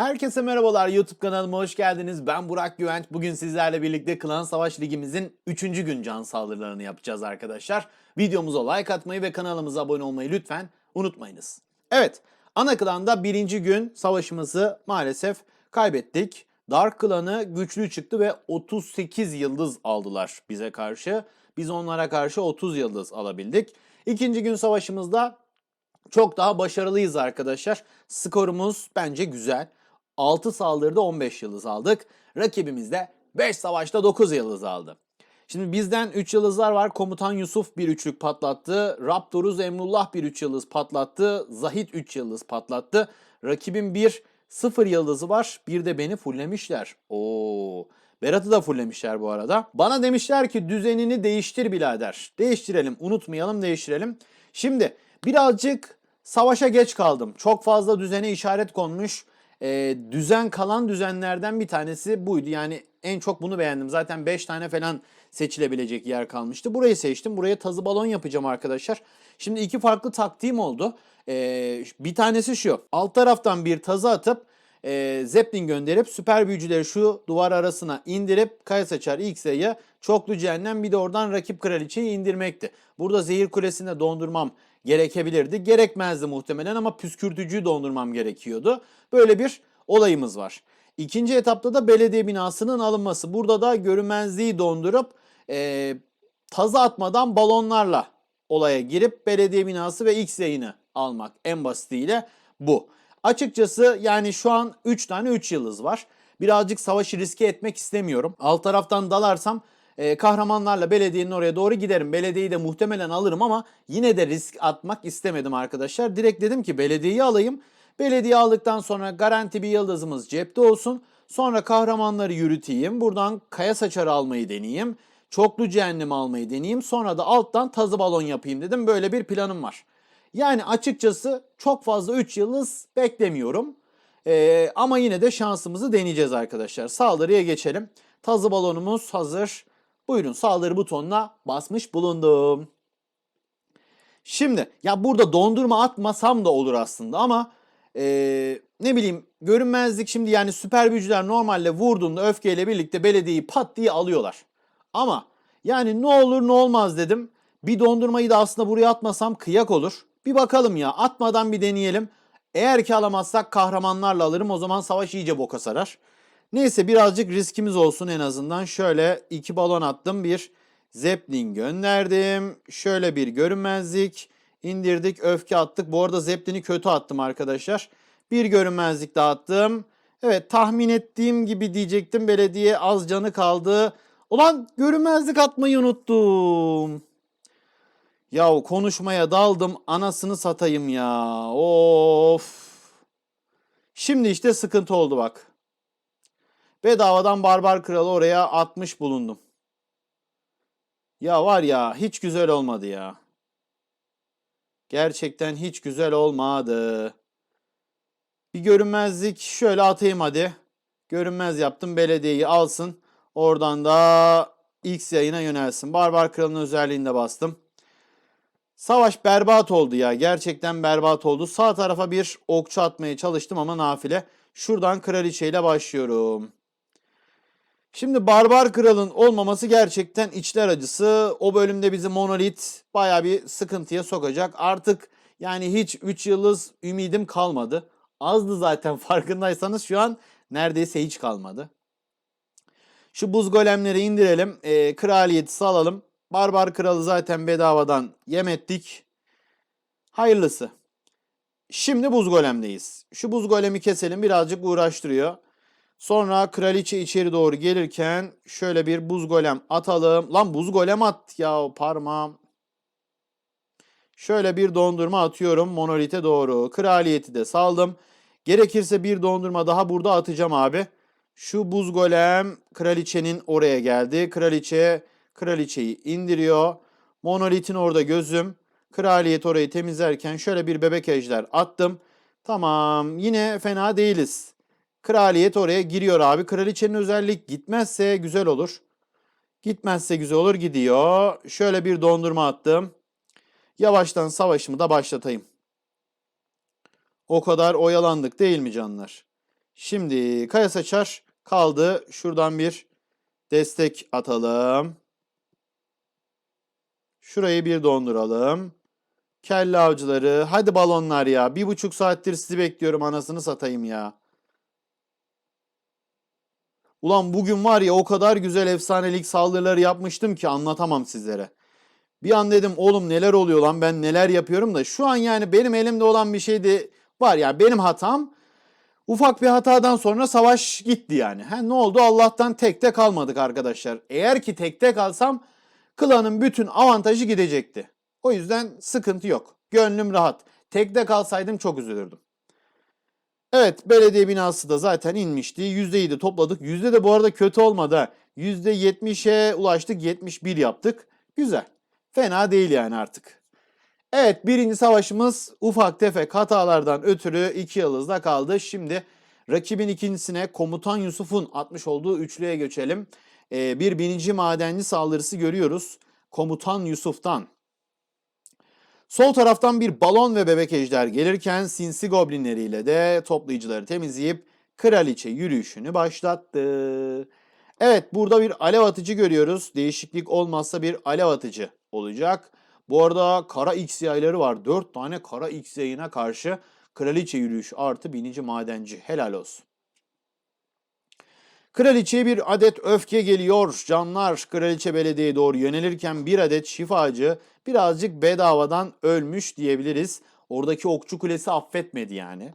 Herkese merhabalar YouTube kanalıma hoş geldiniz. Ben Burak Güvenç. Bugün sizlerle birlikte Klan Savaş Ligimizin 3. gün can saldırılarını yapacağız arkadaşlar. Videomuza like atmayı ve kanalımıza abone olmayı lütfen unutmayınız. Evet, ana klanda birinci gün savaşımızı maalesef kaybettik. Dark klanı güçlü çıktı ve 38 yıldız aldılar bize karşı. Biz onlara karşı 30 yıldız alabildik. İkinci gün savaşımızda çok daha başarılıyız arkadaşlar. Skorumuz bence güzel. 6 saldırıda 15 yıldız aldık. Rakibimiz de 5 savaşta 9 yıldız aldı. Şimdi bizden 3 yıldızlar var. Komutan Yusuf bir üçlük patlattı. Raptoruz Emrullah bir 3 yıldız patlattı. Zahit 3 yıldız patlattı. Rakibin bir 0 yıldızı var. Bir de beni fulllemişler. Oo. Berat'ı da fulllemişler bu arada. Bana demişler ki düzenini değiştir birader. Değiştirelim. Unutmayalım değiştirelim. Şimdi birazcık savaşa geç kaldım. Çok fazla düzene işaret konmuş. Ee, düzen kalan düzenlerden bir tanesi buydu. Yani en çok bunu beğendim. Zaten 5 tane falan seçilebilecek yer kalmıştı. Burayı seçtim. Buraya tazı balon yapacağım arkadaşlar. Şimdi iki farklı taktiğim oldu. Ee, bir tanesi şu. Alt taraftan bir tazı atıp e, Zeppelin gönderip süper büyücüleri şu duvar arasına indirip Kaya Saçar X'e çoklu cehennem bir de oradan rakip kraliçeyi indirmekti. Burada zehir kulesinde dondurmam gerekebilirdi. Gerekmezdi muhtemelen ama püskürtücüyü dondurmam gerekiyordu. Böyle bir olayımız var. İkinci etapta da belediye binasının alınması. Burada da görünmezliği dondurup e, tazı atmadan balonlarla olaya girip belediye binası ve X yayını almak en basitiyle bu. Açıkçası yani şu an 3 tane 3 yıldız var. Birazcık savaşı riske etmek istemiyorum. Alt taraftan dalarsam e, kahramanlarla belediyenin oraya doğru giderim. Belediyeyi de muhtemelen alırım ama yine de risk atmak istemedim arkadaşlar. Direkt dedim ki belediyeyi alayım. Belediye aldıktan sonra garanti bir yıldızımız cepte olsun. Sonra kahramanları yürüteyim. Buradan kaya saçarı almayı deneyeyim. Çoklu cehennem almayı deneyeyim. Sonra da alttan tazı balon yapayım dedim. Böyle bir planım var. Yani açıkçası çok fazla 3 yıldız beklemiyorum. Ee, ama yine de şansımızı deneyeceğiz arkadaşlar. Saldırıya geçelim. Tazı balonumuz hazır. Buyurun saldırı butonuna basmış bulundum. Şimdi ya burada dondurma atmasam da olur aslında ama ee, ne bileyim görünmezlik şimdi yani süper büyücüler normalde vurduğunda öfkeyle birlikte belediyeyi pat diye alıyorlar. Ama yani ne olur ne olmaz dedim. Bir dondurmayı da aslında buraya atmasam kıyak olur. Bir bakalım ya atmadan bir deneyelim. Eğer ki alamazsak kahramanlarla alırım o zaman savaş iyice boka sarar. Neyse birazcık riskimiz olsun en azından. Şöyle iki balon attım bir Zeppelin gönderdim. Şöyle bir görünmezlik indirdik öfke attık. Bu arada Zeppelin'i kötü attım arkadaşlar. Bir görünmezlik dağıttım. Evet tahmin ettiğim gibi diyecektim belediye az canı kaldı. Ulan görünmezlik atmayı unuttum. Yahu konuşmaya daldım anasını satayım ya. Of. Şimdi işte sıkıntı oldu bak. Bedavadan barbar kralı oraya atmış bulundum. Ya var ya hiç güzel olmadı ya. Gerçekten hiç güzel olmadı. Bir görünmezlik şöyle atayım hadi. Görünmez yaptım belediyeyi alsın. Oradan da X yayına yönelsin. Barbar kralının özelliğini de bastım. Savaş berbat oldu ya. Gerçekten berbat oldu. Sağ tarafa bir okçu atmaya çalıştım ama nafile. Şuradan kraliçeyle başlıyorum. Şimdi Barbar Kral'ın olmaması gerçekten içler acısı. O bölümde bizi Monolit baya bir sıkıntıya sokacak. Artık yani hiç 3 yıldız ümidim kalmadı. Azdı zaten farkındaysanız şu an neredeyse hiç kalmadı. Şu buz golemleri indirelim. E, kraliyeti salalım. Barbar Kralı zaten bedavadan yem ettik. Hayırlısı. Şimdi buz golemdeyiz. Şu buz golemi keselim birazcık uğraştırıyor. Sonra kraliçe içeri doğru gelirken şöyle bir buz golem atalım. Lan buz golem at ya parmağım. Şöyle bir dondurma atıyorum monolite doğru. Kraliyeti de saldım. Gerekirse bir dondurma daha burada atacağım abi. Şu buz golem kraliçenin oraya geldi. Kraliçe kraliçeyi indiriyor. Monolitin orada gözüm. Kraliyet orayı temizlerken şöyle bir bebek ejder attım. Tamam yine fena değiliz. Kraliyet oraya giriyor abi. Kraliçenin özellik gitmezse güzel olur. Gitmezse güzel olur gidiyor. Şöyle bir dondurma attım. Yavaştan savaşımı da başlatayım. O kadar oyalandık değil mi canlar? Şimdi Kaya Saçar kaldı. Şuradan bir destek atalım. Şurayı bir donduralım. Kelle avcıları. Hadi balonlar ya. Bir buçuk saattir sizi bekliyorum anasını satayım ya. Ulan bugün var ya o kadar güzel efsanelik saldırıları yapmıştım ki anlatamam sizlere. Bir an dedim oğlum neler oluyor lan ben neler yapıyorum da şu an yani benim elimde olan bir şey de var ya benim hatam ufak bir hatadan sonra savaş gitti yani. Ha, ne oldu Allah'tan tekte kalmadık arkadaşlar. Eğer ki tekte kalsam klanın bütün avantajı gidecekti. O yüzden sıkıntı yok. Gönlüm rahat. Tekte kalsaydım çok üzülürdüm. Evet belediye binası da zaten inmişti. %7 topladık. Yüzde de bu arada kötü olmadı. ha. %70'e ulaştık. 71 yaptık. Güzel. Fena değil yani artık. Evet birinci savaşımız ufak tefek hatalardan ötürü iki yıldızda kaldı. Şimdi rakibin ikincisine komutan Yusuf'un atmış olduğu üçlüye geçelim. Ee, bir binici madenci saldırısı görüyoruz. Komutan Yusuf'tan. Sol taraftan bir balon ve bebek ejder gelirken sinsi goblinleriyle de toplayıcıları temizleyip kraliçe yürüyüşünü başlattı. Evet burada bir alev atıcı görüyoruz. Değişiklik olmazsa bir alev atıcı olacak. Bu arada kara X yayları var. 4 tane kara X yayına karşı kraliçe yürüyüş artı binici madenci. Helal olsun. Kraliçeye bir adet öfke geliyor. Canlar kraliçe belediyeye doğru yönelirken bir adet şifacı birazcık bedavadan ölmüş diyebiliriz. Oradaki okçu kulesi affetmedi yani.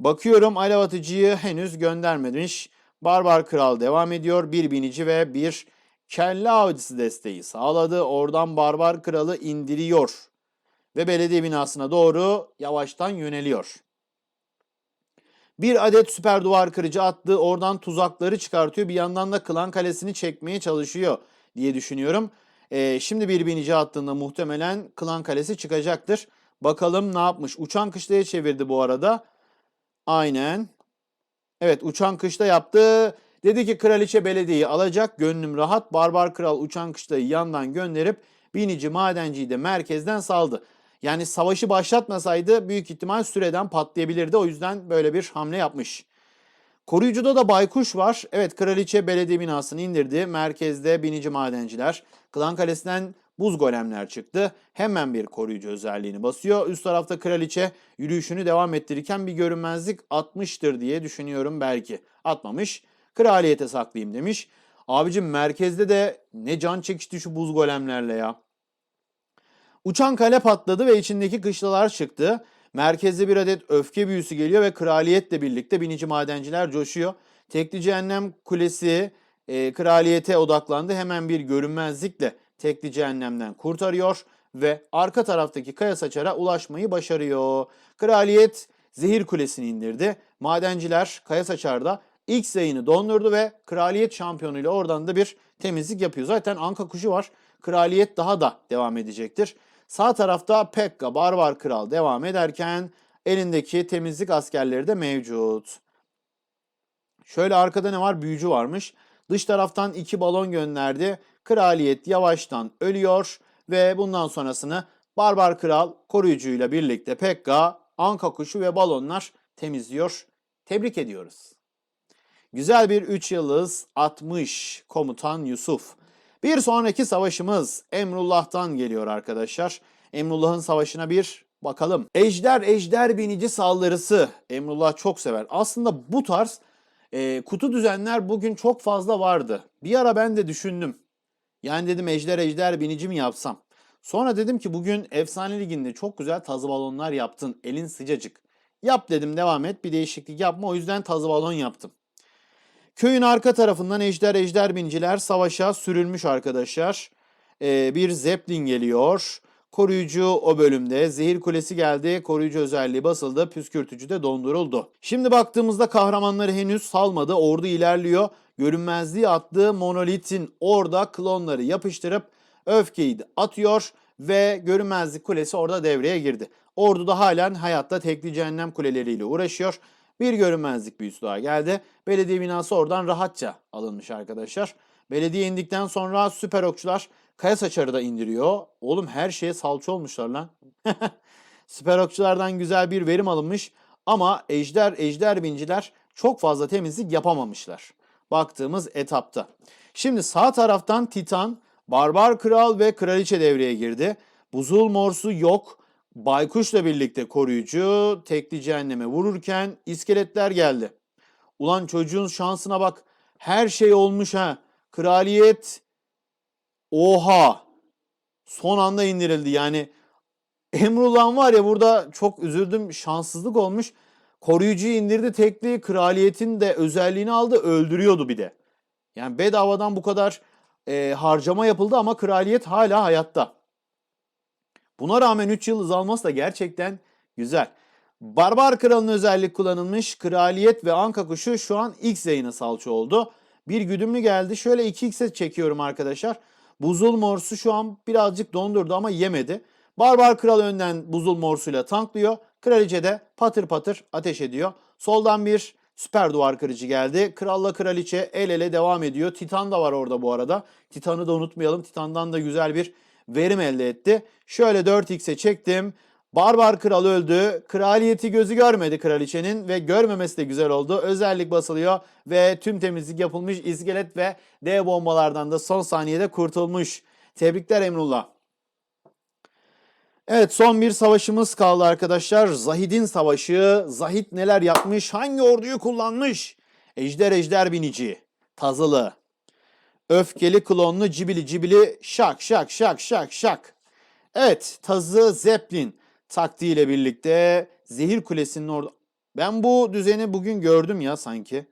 Bakıyorum alev atıcıyı henüz göndermemiş. Barbar Kral devam ediyor. Bir binici ve bir kelle avcısı desteği sağladı. Oradan Barbar Kralı indiriyor. Ve belediye binasına doğru yavaştan yöneliyor. Bir adet süper duvar kırıcı attı. Oradan tuzakları çıkartıyor. Bir yandan da klan kalesini çekmeye çalışıyor diye düşünüyorum. Ee, şimdi bir binici attığında muhtemelen klan kalesi çıkacaktır. Bakalım ne yapmış. Uçan kışlaya çevirdi bu arada. Aynen. Evet uçan kışla yaptı. Dedi ki kraliçe belediyeyi alacak. Gönlüm rahat. Barbar kral uçan kışlayı yandan gönderip binici madenciyi de merkezden saldı. Yani savaşı başlatmasaydı büyük ihtimal süreden patlayabilirdi. O yüzden böyle bir hamle yapmış. Koruyucuda da baykuş var. Evet kraliçe belediye binasını indirdi. Merkezde binici madenciler. Klan kalesinden buz golemler çıktı. Hemen bir koruyucu özelliğini basıyor. Üst tarafta kraliçe yürüyüşünü devam ettirirken bir görünmezlik atmıştır diye düşünüyorum belki. Atmamış. Kraliyete saklayayım demiş. Abicim merkezde de ne can çekişti şu buz golemlerle ya. Uçan kale patladı ve içindeki kışlalar çıktı. Merkezde bir adet öfke büyüsü geliyor ve kraliyetle birlikte binici madenciler coşuyor. Tekli cehennem kulesi e, kraliyete odaklandı. Hemen bir görünmezlikle tekli cehennemden kurtarıyor ve arka taraftaki kaya saçara ulaşmayı başarıyor. Kraliyet zehir kulesini indirdi. Madenciler kaya saçarda ilk yayını dondurdu ve kraliyet şampiyonuyla oradan da bir temizlik yapıyor. Zaten anka kuşu var. Kraliyet daha da devam edecektir. Sağ tarafta Pekka Barbar Kral devam ederken elindeki temizlik askerleri de mevcut. Şöyle arkada ne var? Büyücü varmış. Dış taraftan iki balon gönderdi. Kraliyet yavaştan ölüyor ve bundan sonrasını Barbar Kral koruyucuyla birlikte Pekka, Anka kuşu ve balonlar temizliyor. Tebrik ediyoruz. Güzel bir 3 yıldız 60 komutan Yusuf. Bir sonraki savaşımız Emrullah'tan geliyor arkadaşlar. Emrullah'ın savaşına bir bakalım. Ejder Ejder binici saldırısı. Emrullah çok sever. Aslında bu tarz e, kutu düzenler bugün çok fazla vardı. Bir ara ben de düşündüm. Yani dedim Ejder Ejder binici mi yapsam? Sonra dedim ki bugün Efsane Ligi'nde çok güzel tazı balonlar yaptın. Elin sıcacık. Yap dedim devam et bir değişiklik yapma. O yüzden tazı balon yaptım. Köyün arka tarafından ejder ejder binciler savaşa sürülmüş arkadaşlar. Ee, bir zeppelin geliyor. Koruyucu o bölümde. Zehir kulesi geldi. Koruyucu özelliği basıldı. Püskürtücü de donduruldu. Şimdi baktığımızda kahramanları henüz salmadı. Ordu ilerliyor. Görünmezliği attığı monolitin orada klonları yapıştırıp öfkeyi de atıyor ve görünmezlik kulesi orada devreye girdi. Ordu da halen hayatta tekli cehennem kuleleriyle uğraşıyor. Bir görünmezlik büyüsü daha geldi. Belediye binası oradan rahatça alınmış arkadaşlar. Belediye indikten sonra süper okçular kaya saçarı da indiriyor. Oğlum her şeye salça olmuşlar lan. süper okçulardan güzel bir verim alınmış. Ama ejder ejder binciler çok fazla temizlik yapamamışlar. Baktığımız etapta. Şimdi sağ taraftan Titan, Barbar Kral ve Kraliçe devreye girdi. Buzul Morsu yok. Baykuş'la birlikte koruyucu tekli cehenneme vururken iskeletler geldi. Ulan çocuğun şansına bak. Her şey olmuş ha. Kraliyet oha. Son anda indirildi. Yani Emrullah var ya burada çok üzüldüm. Şanssızlık olmuş. Koruyucuyu indirdi tekli. Kraliyetin de özelliğini aldı. Öldürüyordu bir de. Yani bedavadan bu kadar e, harcama yapıldı ama kraliyet hala hayatta. Buna rağmen 3 yıldız alması da gerçekten güzel. Barbar Kral'ın özellik kullanılmış. Kraliyet ve Anka kuşu şu an X yayına salça oldu. Bir güdümlü geldi. Şöyle 2x'e çekiyorum arkadaşlar. Buzul Morsu şu an birazcık dondurdu ama yemedi. Barbar Kral önden Buzul Morsu'yla tanklıyor. Kraliçe de patır patır ateş ediyor. Soldan bir süper duvar kırıcı geldi. Kralla kraliçe el ele devam ediyor. Titan da var orada bu arada. Titan'ı da unutmayalım. Titan'dan da güzel bir verim elde etti. Şöyle 4x'e çektim. Barbar kral öldü. Kraliyeti gözü görmedi kraliçenin ve görmemesi de güzel oldu. Özellik basılıyor ve tüm temizlik yapılmış. İskelet ve dev bombalardan da son saniyede kurtulmuş. Tebrikler Emrullah. Evet son bir savaşımız kaldı arkadaşlar. Zahid'in savaşı. Zahid neler yapmış? Hangi orduyu kullanmış? Ejder ejder binici. Tazılı. Öfkeli klonlu cibili cibili şak şak şak şak şak. Evet tazı Zeppelin taktiğiyle birlikte Zehir Kulesi'nin orada. Ben bu düzeni bugün gördüm ya sanki.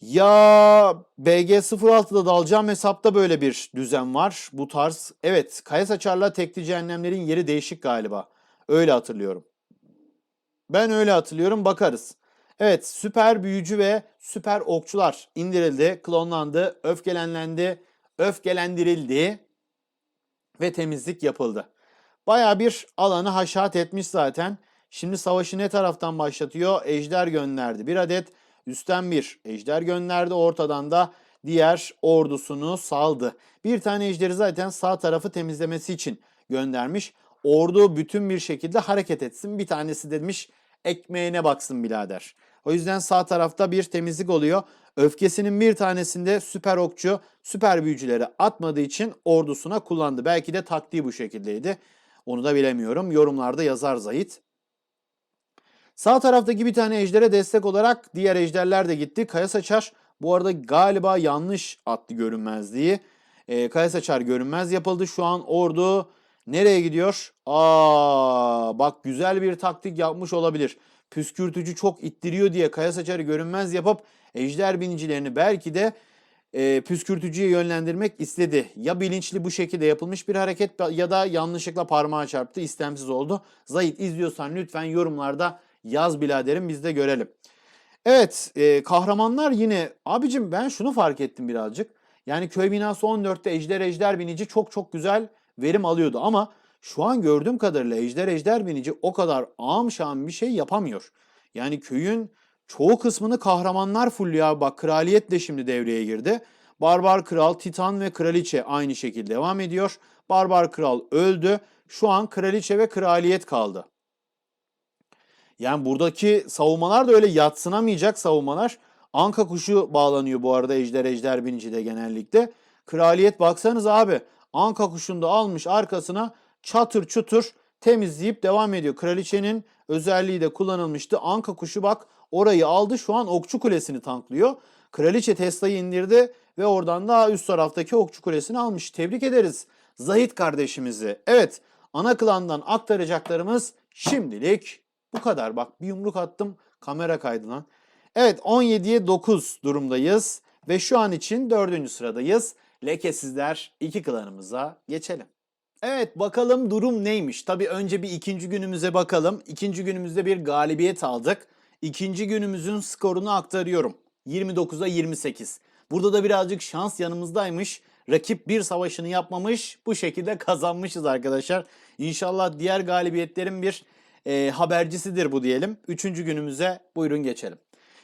Ya BG06'da dalacağım hesapta böyle bir düzen var. Bu tarz. Evet Kaya Saçar'la tekli cehennemlerin yeri değişik galiba. Öyle hatırlıyorum. Ben öyle hatırlıyorum bakarız. Evet süper büyücü ve süper okçular indirildi, klonlandı, öfkelenlendi, öfkelendirildi ve temizlik yapıldı. Baya bir alanı haşat etmiş zaten. Şimdi savaşı ne taraftan başlatıyor? Ejder gönderdi. Bir adet üstten bir ejder gönderdi. Ortadan da diğer ordusunu saldı. Bir tane ejderi zaten sağ tarafı temizlemesi için göndermiş. Ordu bütün bir şekilde hareket etsin. Bir tanesi demiş ekmeğine baksın birader. O yüzden sağ tarafta bir temizlik oluyor. Öfkesinin bir tanesinde süper okçu süper büyücüleri atmadığı için ordusuna kullandı. Belki de taktiği bu şekildeydi. Onu da bilemiyorum. Yorumlarda yazar Zahit. Sağ taraftaki bir tane ejdere destek olarak diğer ejderler de gitti. Kaya Saçar bu arada galiba yanlış attı görünmezliği. E, Kaya Saçar görünmez yapıldı. Şu an ordu nereye gidiyor? Aa, bak güzel bir taktik yapmış olabilir. Püskürtücü çok ittiriyor diye Kaya Saçar'ı görünmez yapıp ejder binicilerini belki de e, püskürtücüye yönlendirmek istedi. Ya bilinçli bu şekilde yapılmış bir hareket ya da yanlışlıkla parmağı çarptı, istemsiz oldu. Zahit izliyorsan lütfen yorumlarda yaz biraderim biz de görelim. Evet e, kahramanlar yine abicim ben şunu fark ettim birazcık. Yani köy binası 14'te ejder ejder binici çok çok güzel verim alıyordu ama şu an gördüğüm kadarıyla ejder ejder binici o kadar ağam şam bir şey yapamıyor. Yani köyün çoğu kısmını kahramanlar fulluyor abi. Bak kraliyet de şimdi devreye girdi. Barbar kral, titan ve kraliçe aynı şekilde devam ediyor. Barbar kral öldü. Şu an kraliçe ve kraliyet kaldı. Yani buradaki savunmalar da öyle yatsınamayacak savunmalar. Anka kuşu bağlanıyor bu arada ejder ejder binici de genellikle. Kraliyet baksanız abi Anka kuşunu da almış arkasına çatır çutur temizleyip devam ediyor. Kraliçenin özelliği de kullanılmıştı. Anka kuşu bak orayı aldı şu an Okçu Kulesi'ni tanklıyor. Kraliçe Tesla'yı indirdi ve oradan da üst taraftaki Okçu Kulesi'ni almış. Tebrik ederiz Zahit kardeşimizi. Evet ana klandan aktaracaklarımız şimdilik bu kadar. Bak bir yumruk attım kamera kaydı lan. Evet 17'ye 9 durumdayız ve şu an için 4. sıradayız. Lekesizler iki klanımıza geçelim. Evet bakalım durum neymiş? Tabii önce bir ikinci günümüze bakalım. İkinci günümüzde bir galibiyet aldık. İkinci günümüzün skorunu aktarıyorum. 29'a 28. Burada da birazcık şans yanımızdaymış. Rakip bir savaşını yapmamış. Bu şekilde kazanmışız arkadaşlar. İnşallah diğer galibiyetlerin bir e, habercisidir bu diyelim. Üçüncü günümüze buyurun geçelim.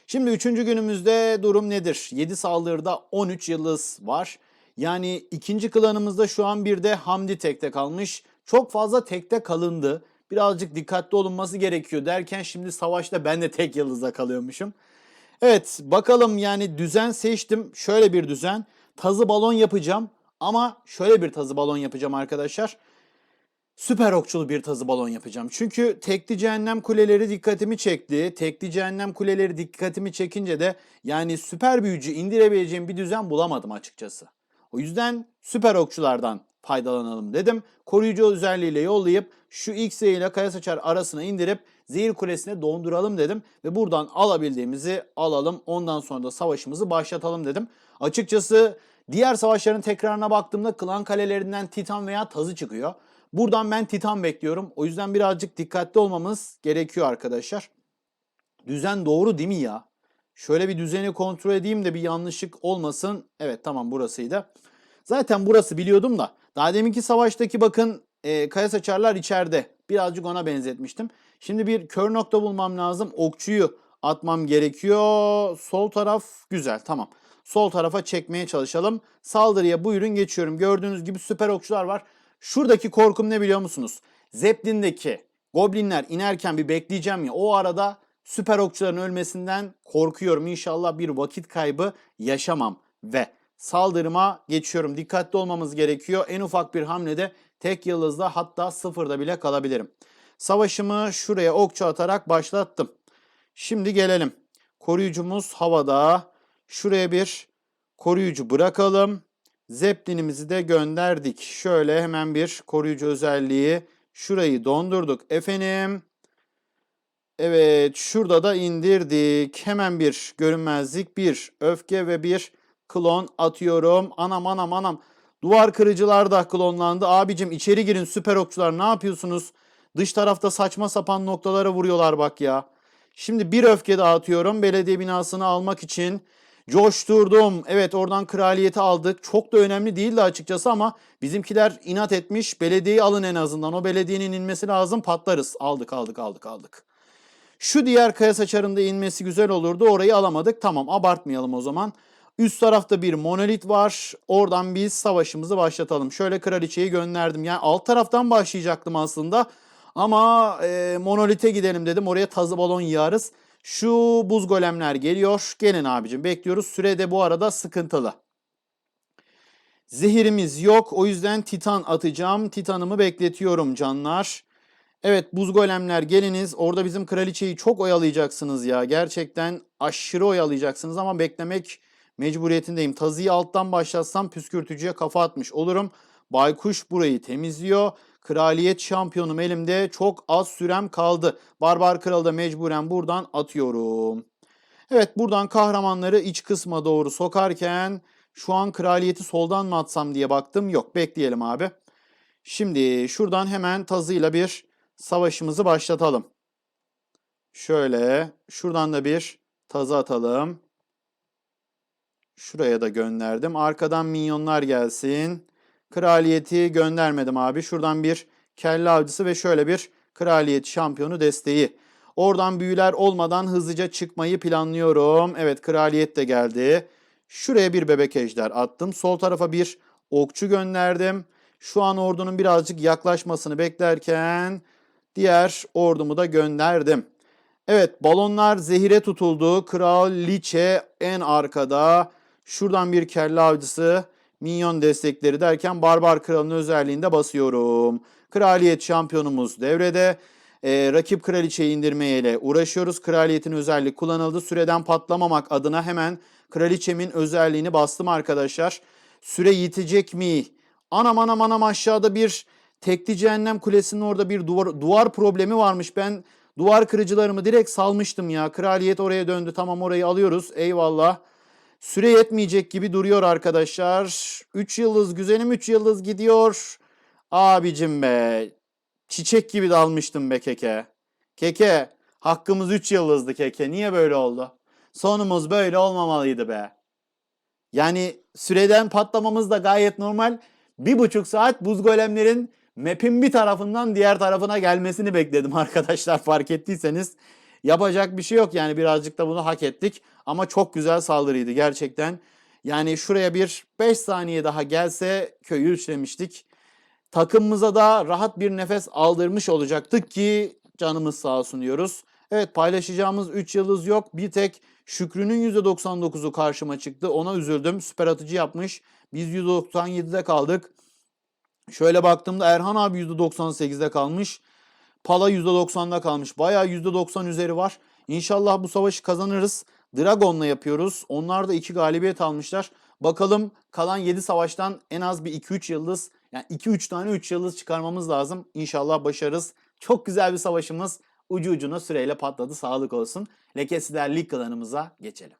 Şimdi üçüncü günümüzde durum nedir? 7 saldırıda 13 yıldız var. Yani ikinci klanımızda şu an bir de Hamdi tekte kalmış. Çok fazla tekte kalındı. birazcık dikkatli olunması gerekiyor derken şimdi savaşta ben de tek yıldızda kalıyormuşum. Evet bakalım yani düzen seçtim. Şöyle bir düzen. Tazı balon yapacağım ama şöyle bir tazı balon yapacağım arkadaşlar. Süper okçulu bir tazı balon yapacağım. Çünkü tekli cehennem kuleleri dikkatimi çekti. Tekli cehennem kuleleri dikkatimi çekince de yani süper büyücü indirebileceğim bir düzen bulamadım açıkçası. O yüzden süper okçulardan faydalanalım dedim. Koruyucu özelliğiyle yollayıp şu X ile Kaya Saçar arasına indirip zehir kulesine donduralım dedim. Ve buradan alabildiğimizi alalım. Ondan sonra da savaşımızı başlatalım dedim. Açıkçası diğer savaşların tekrarına baktığımda klan kalelerinden Titan veya Tazı çıkıyor. Buradan ben Titan bekliyorum. O yüzden birazcık dikkatli olmamız gerekiyor arkadaşlar. Düzen doğru değil mi ya? Şöyle bir düzeni kontrol edeyim de bir yanlışlık olmasın. Evet tamam burasıydı. Zaten burası biliyordum da. Daha deminki savaştaki bakın e, kaya saçarlar içeride. Birazcık ona benzetmiştim. Şimdi bir kör nokta bulmam lazım. Okçuyu atmam gerekiyor. Sol taraf güzel tamam. Sol tarafa çekmeye çalışalım. Saldırıya buyurun geçiyorum. Gördüğünüz gibi süper okçular var. Şuradaki korkum ne biliyor musunuz? Zeppelin'deki goblinler inerken bir bekleyeceğim ya. O arada süper okçuların ölmesinden korkuyorum. İnşallah bir vakit kaybı yaşamam ve saldırıma geçiyorum. Dikkatli olmamız gerekiyor. En ufak bir hamlede tek yıldızda hatta sıfırda bile kalabilirim. Savaşımı şuraya okçu atarak başlattım. Şimdi gelelim. Koruyucumuz havada. Şuraya bir koruyucu bırakalım. Zeppelinimizi de gönderdik. Şöyle hemen bir koruyucu özelliği. Şurayı dondurduk efendim. Evet şurada da indirdik. Hemen bir görünmezlik, bir öfke ve bir klon atıyorum. Anam anam anam. Duvar kırıcılar da klonlandı. Abicim içeri girin süper okçular ne yapıyorsunuz? Dış tarafta saçma sapan noktalara vuruyorlar bak ya. Şimdi bir öfke daha atıyorum belediye binasını almak için. Coşturdum. Evet oradan kraliyeti aldık. Çok da önemli değildi açıkçası ama bizimkiler inat etmiş. Belediyeyi alın en azından. O belediyenin inmesi lazım patlarız. Aldık aldık aldık aldık. Şu diğer kaya saçarında inmesi güzel olurdu. Orayı alamadık. Tamam abartmayalım o zaman. Üst tarafta bir monolit var. Oradan biz savaşımızı başlatalım. Şöyle kraliçeyi gönderdim. Yani alt taraftan başlayacaktım aslında. Ama e, monolite gidelim dedim. Oraya tazı balon yağarız. Şu buz golemler geliyor. Gelin abicim bekliyoruz. Sürede bu arada sıkıntılı. Zehirimiz yok. O yüzden titan atacağım. Titanımı bekletiyorum canlar. Evet buz golemler geliniz. Orada bizim kraliçeyi çok oyalayacaksınız ya. Gerçekten aşırı oyalayacaksınız ama beklemek mecburiyetindeyim. Tazıyı alttan başlatsam püskürtücüye kafa atmış olurum. Baykuş burayı temizliyor. Kraliyet şampiyonum elimde. Çok az sürem kaldı. Barbar kralı da mecburen buradan atıyorum. Evet buradan kahramanları iç kısma doğru sokarken şu an kraliyeti soldan mı atsam diye baktım. Yok bekleyelim abi. Şimdi şuradan hemen tazıyla bir savaşımızı başlatalım. Şöyle şuradan da bir tazı atalım. Şuraya da gönderdim. Arkadan minyonlar gelsin. Kraliyeti göndermedim abi. Şuradan bir kelle avcısı ve şöyle bir kraliyet şampiyonu desteği. Oradan büyüler olmadan hızlıca çıkmayı planlıyorum. Evet kraliyet de geldi. Şuraya bir bebek ejder attım. Sol tarafa bir okçu gönderdim. Şu an ordunun birazcık yaklaşmasını beklerken diğer ordumu da gönderdim. Evet balonlar zehire tutuldu. Kraliçe en arkada. Şuradan bir kelle avcısı, minyon destekleri derken Barbar Kralı'nın özelliğinde basıyorum. Kraliyet şampiyonumuz devrede. Ee, rakip kraliçeyi indirmeyle uğraşıyoruz. Kraliyetin özelliği kullanıldı. Süreden patlamamak adına hemen kraliçemin özelliğini bastım arkadaşlar. Süre yetecek mi? Anam anam anam aşağıda bir tekli cehennem kulesinin orada bir duvar, duvar problemi varmış. Ben duvar kırıcılarımı direkt salmıştım ya. Kraliyet oraya döndü. Tamam orayı alıyoruz. Eyvallah. Süre yetmeyecek gibi duruyor arkadaşlar. 3 yıldız güzelim 3 yıldız gidiyor. Abicim be. Çiçek gibi dalmıştım be keke. Keke hakkımız 3 yıldızdı keke. Niye böyle oldu? Sonumuz böyle olmamalıydı be. Yani süreden patlamamız da gayet normal. Bir buçuk saat buz golemlerin map'in bir tarafından diğer tarafına gelmesini bekledim arkadaşlar fark ettiyseniz. Yapacak bir şey yok yani birazcık da bunu hak ettik. Ama çok güzel saldırıydı gerçekten. Yani şuraya bir 5 saniye daha gelse köyü üçlemiştik. Takımımıza da rahat bir nefes aldırmış olacaktık ki canımız sağ olsun diyoruz. Evet paylaşacağımız 3 yıldız yok. Bir tek Şükrü'nün %99'u karşıma çıktı. Ona üzüldüm. Süper atıcı yapmış. Biz %97'de kaldık. Şöyle baktığımda Erhan abi %98'de kalmış. Pala %90'da kalmış. Bayağı %90 üzeri var. İnşallah bu savaşı kazanırız. Dragon'la yapıyoruz. Onlar da 2 galibiyet almışlar. Bakalım kalan 7 savaştan en az bir 2-3 yıldız yani 2-3 tane 3 yıldız çıkarmamız lazım. İnşallah başarırız. Çok güzel bir savaşımız ucu ucuna süreyle patladı. Sağlık olsun. Lekesiler Lig klanımıza geçelim.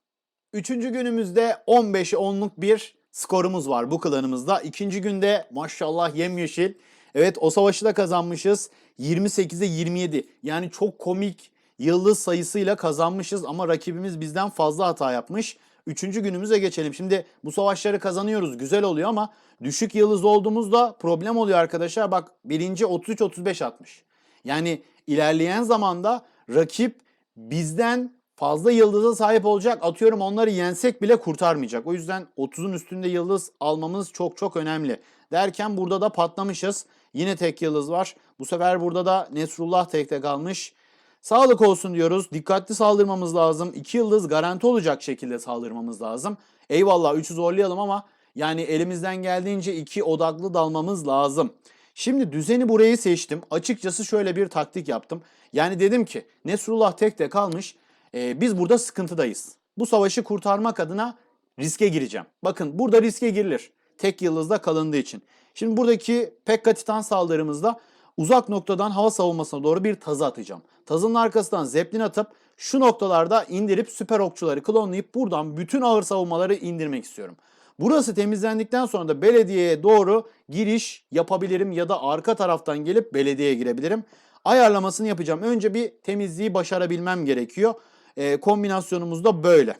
Üçüncü günümüzde 15'e 10'luk bir skorumuz var bu klanımızda. İkinci günde maşallah yemyeşil. Evet o savaşı da kazanmışız. 28'e 27. Yani çok komik yıldız sayısıyla kazanmışız ama rakibimiz bizden fazla hata yapmış. Üçüncü günümüze geçelim. Şimdi bu savaşları kazanıyoruz. Güzel oluyor ama düşük yıldız olduğumuzda problem oluyor arkadaşlar. Bak birinci 33-35 atmış. Yani ilerleyen zamanda rakip bizden fazla yıldıza sahip olacak. Atıyorum onları yensek bile kurtarmayacak. O yüzden 30'un üstünde yıldız almamız çok çok önemli. Derken burada da patlamışız. Yine tek yıldız var. Bu sefer burada da Nesrullah tekte kalmış. Sağlık olsun diyoruz. Dikkatli saldırmamız lazım. 2 yıldız garanti olacak şekilde saldırmamız lazım. Eyvallah 3'ü zorlayalım ama yani elimizden geldiğince 2 odaklı dalmamız lazım. Şimdi düzeni burayı seçtim. Açıkçası şöyle bir taktik yaptım. Yani dedim ki Nesrullah tekte kalmış. Ee, biz burada sıkıntıdayız. Bu savaşı kurtarmak adına riske gireceğim. Bakın burada riske girilir. Tek yıldızda kalındığı için. Şimdi buradaki Pekka Titan saldırımızda uzak noktadan hava savunmasına doğru bir tazı atacağım. Tazının arkasından zeplin atıp şu noktalarda indirip süper okçuları klonlayıp buradan bütün ağır savunmaları indirmek istiyorum. Burası temizlendikten sonra da belediyeye doğru giriş yapabilirim ya da arka taraftan gelip belediyeye girebilirim. Ayarlamasını yapacağım. Önce bir temizliği başarabilmem gerekiyor. Ee, kombinasyonumuz da böyle.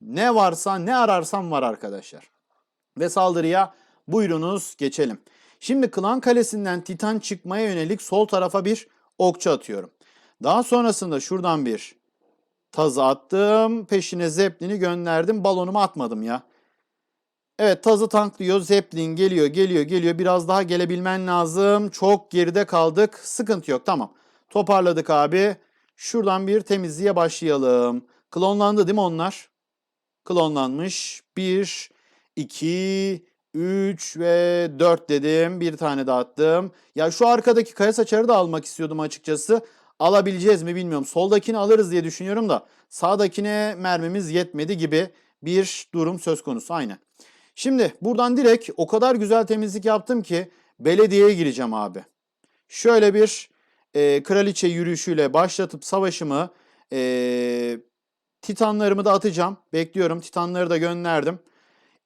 Ne varsa ne ararsam var arkadaşlar. Ve saldırıya buyurunuz geçelim. Şimdi Klan Kalesi'nden Titan çıkmaya yönelik sol tarafa bir okçu atıyorum. Daha sonrasında şuradan bir tazı attım. Peşine Zeppelin'i gönderdim. Balonumu atmadım ya. Evet tazı tanklıyor. Zeppelin geliyor geliyor geliyor. Biraz daha gelebilmen lazım. Çok geride kaldık. Sıkıntı yok tamam. Toparladık abi. Şuradan bir temizliğe başlayalım. Klonlandı değil mi onlar? Klonlanmış. 1, 2, 3 ve 4 dedim. Bir tane de attım. Ya şu arkadaki kaya saçarı da almak istiyordum açıkçası. Alabileceğiz mi bilmiyorum. Soldakini alırız diye düşünüyorum da sağdakine mermimiz yetmedi gibi bir durum söz konusu. Aynen. Şimdi buradan direkt o kadar güzel temizlik yaptım ki belediyeye gireceğim abi. Şöyle bir e, kraliçe yürüyüşüyle başlatıp savaşımı e, titanlarımı da atacağım. Bekliyorum. Titanları da gönderdim.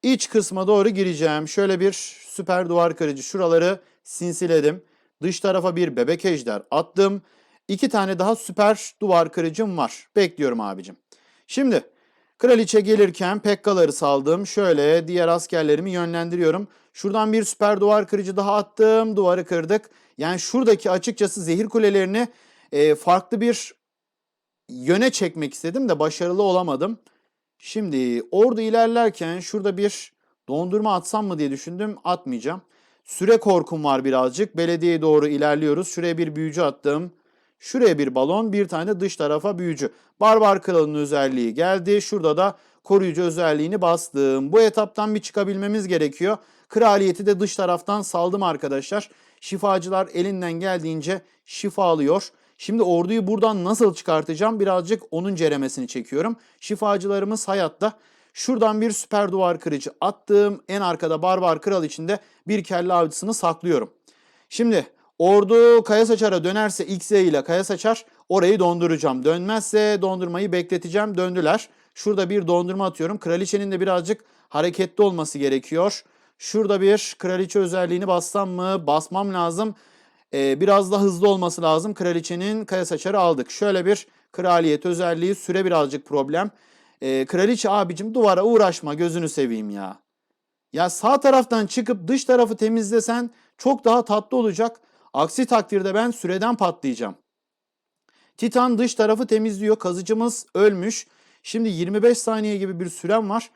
İç kısma doğru gireceğim. Şöyle bir süper duvar kırıcı şuraları sinsiledim. Dış tarafa bir bebek ejder attım. İki tane daha süper duvar kırıcım var. Bekliyorum abicim. Şimdi kraliçe gelirken pekkaları saldım. Şöyle diğer askerlerimi yönlendiriyorum. Şuradan bir süper duvar kırıcı daha attım. Duvarı kırdık. Yani şuradaki açıkçası zehir kulelerini e, farklı bir yöne çekmek istedim de başarılı olamadım. Şimdi orada ilerlerken şurada bir dondurma atsam mı diye düşündüm. Atmayacağım. Süre korkum var birazcık. Belediyeye doğru ilerliyoruz. Şuraya bir büyücü attım. Şuraya bir balon, bir tane dış tarafa büyücü. Barbar kralının özelliği geldi. Şurada da koruyucu özelliğini bastım. Bu etaptan bir çıkabilmemiz gerekiyor. Kraliyeti de dış taraftan saldım arkadaşlar. Şifacılar elinden geldiğince şifa alıyor. Şimdi orduyu buradan nasıl çıkartacağım birazcık onun ceremesini çekiyorum. Şifacılarımız hayatta. Şuradan bir süper duvar kırıcı attım. En arkada barbar kral içinde bir kelle avcısını saklıyorum. Şimdi ordu kaya saçara dönerse XZ ile kaya saçar orayı donduracağım. Dönmezse dondurmayı bekleteceğim. Döndüler. Şurada bir dondurma atıyorum. Kraliçenin de birazcık hareketli olması gerekiyor. Şurada bir kraliçe özelliğini bassam mı? Basmam lazım. Ee, biraz daha hızlı olması lazım. Kraliçenin kaya saçarı aldık. Şöyle bir kraliyet özelliği süre birazcık problem. Ee, kraliçe abicim duvara uğraşma gözünü seveyim ya. Ya sağ taraftan çıkıp dış tarafı temizlesen çok daha tatlı olacak. Aksi takdirde ben süreden patlayacağım. Titan dış tarafı temizliyor. Kazıcımız ölmüş. Şimdi 25 saniye gibi bir sürem var.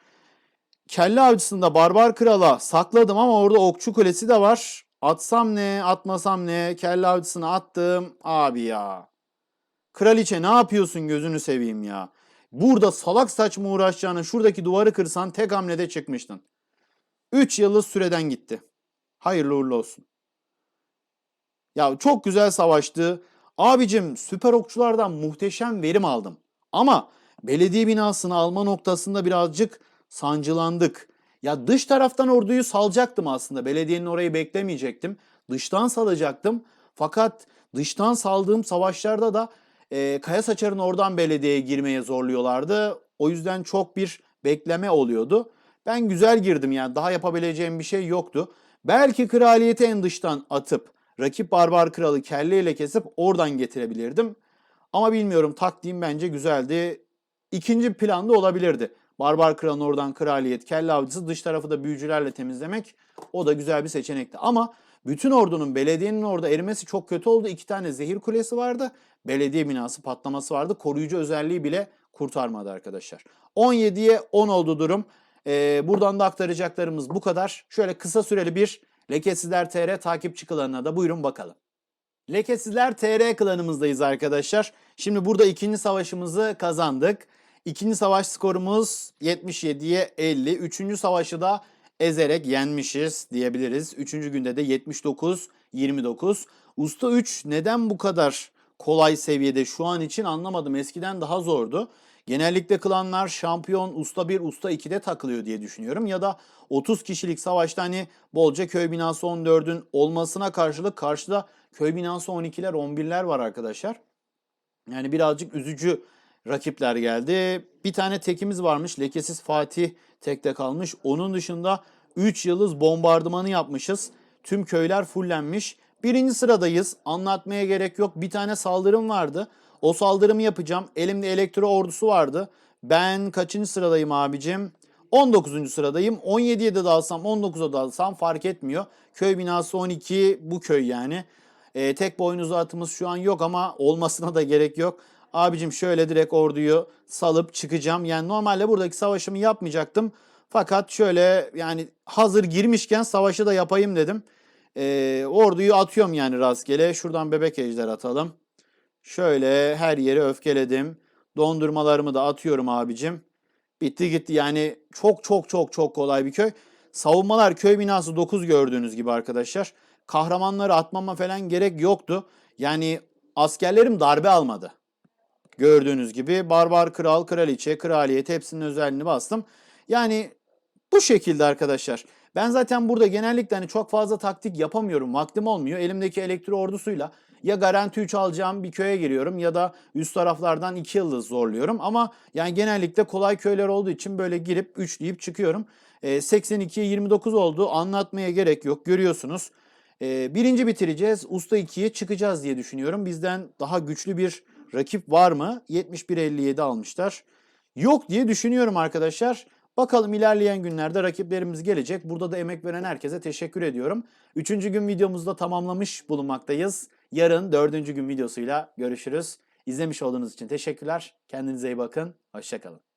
Kelle avcısında barbar krala sakladım ama orada okçu kulesi de var. Atsam ne, atmasam ne? Kelle avcısını attım. Abi ya. Kraliçe ne yapıyorsun gözünü seveyim ya. Burada salak saçma uğraşacağını şuradaki duvarı kırsan tek hamlede çıkmıştın. 3 yıllık süreden gitti. Hayırlı uğurlu olsun. Ya çok güzel savaştı. Abicim süper okçulardan muhteşem verim aldım. Ama belediye binasını alma noktasında birazcık sancılandık. Ya dış taraftan orduyu salacaktım aslında. Belediyenin orayı beklemeyecektim. Dıştan salacaktım. Fakat dıştan saldığım savaşlarda da e, Kaya Saçar'ın oradan belediyeye girmeye zorluyorlardı. O yüzden çok bir bekleme oluyordu. Ben güzel girdim yani daha yapabileceğim bir şey yoktu. Belki kraliyeti en dıştan atıp rakip barbar kralı kelleyle kesip oradan getirebilirdim. Ama bilmiyorum taktiğim bence güzeldi. İkinci planda olabilirdi. Barbar kralın oradan kraliyet, kelle avcısı dış tarafı da büyücülerle temizlemek o da güzel bir seçenekti. Ama bütün ordunun belediyenin orada erimesi çok kötü oldu. İki tane zehir kulesi vardı. Belediye binası patlaması vardı. Koruyucu özelliği bile kurtarmadı arkadaşlar. 17'ye 10 oldu durum. Ee, buradan da aktaracaklarımız bu kadar. Şöyle kısa süreli bir Lekesizler TR takipçi klanına da buyurun bakalım. Lekesizler TR klanımızdayız arkadaşlar. Şimdi burada ikinci savaşımızı kazandık. İkinci savaş skorumuz 77'ye 50. Üçüncü savaşı da ezerek yenmişiz diyebiliriz. Üçüncü günde de 79-29. Usta 3 neden bu kadar kolay seviyede şu an için anlamadım. Eskiden daha zordu. Genellikle klanlar şampiyon usta 1, usta 2'de takılıyor diye düşünüyorum. Ya da 30 kişilik savaşta hani bolca köy binası 14'ün olmasına karşılık karşıda köy binası 12'ler 11'ler var arkadaşlar. Yani birazcık üzücü rakipler geldi. Bir tane tekimiz varmış. Lekesiz Fatih tekte kalmış. Onun dışında 3 yıldız bombardımanı yapmışız. Tüm köyler fullenmiş. Birinci sıradayız. Anlatmaya gerek yok. Bir tane saldırım vardı. O saldırımı yapacağım. Elimde elektro ordusu vardı. Ben kaçıncı sıradayım abicim? 19. sıradayım. 17'ye de dalsam 19'a dalsam fark etmiyor. Köy binası 12 bu köy yani. Ee, tek boynuzlu atımız şu an yok ama olmasına da gerek yok. Abicim şöyle direkt orduyu salıp çıkacağım. Yani normalde buradaki savaşımı yapmayacaktım. Fakat şöyle yani hazır girmişken savaşı da yapayım dedim. Ee, orduyu atıyorum yani rastgele. Şuradan bebek ejder atalım. Şöyle her yeri öfkeledim. Dondurmalarımı da atıyorum abicim. Bitti gitti yani çok çok çok çok kolay bir köy. Savunmalar köy binası 9 gördüğünüz gibi arkadaşlar. Kahramanları atmama falan gerek yoktu. Yani askerlerim darbe almadı. Gördüğünüz gibi barbar kral, kraliçe, kraliyet hepsinin özelliğini bastım. Yani bu şekilde arkadaşlar. Ben zaten burada genellikle hani çok fazla taktik yapamıyorum. Vaktim olmuyor. Elimdeki elektro ordusuyla ya garanti 3 alacağım bir köye giriyorum ya da üst taraflardan 2 yıldız zorluyorum. Ama yani genellikle kolay köyler olduğu için böyle girip 3 deyip çıkıyorum. E, 82'ye 29 oldu. Anlatmaya gerek yok. Görüyorsunuz. E, birinci bitireceğiz. Usta 2'ye çıkacağız diye düşünüyorum. Bizden daha güçlü bir rakip var mı? 71-57 almışlar. Yok diye düşünüyorum arkadaşlar. Bakalım ilerleyen günlerde rakiplerimiz gelecek. Burada da emek veren herkese teşekkür ediyorum. Üçüncü gün videomuzda tamamlamış bulunmaktayız. Yarın dördüncü gün videosuyla görüşürüz. İzlemiş olduğunuz için teşekkürler. Kendinize iyi bakın. Hoşçakalın.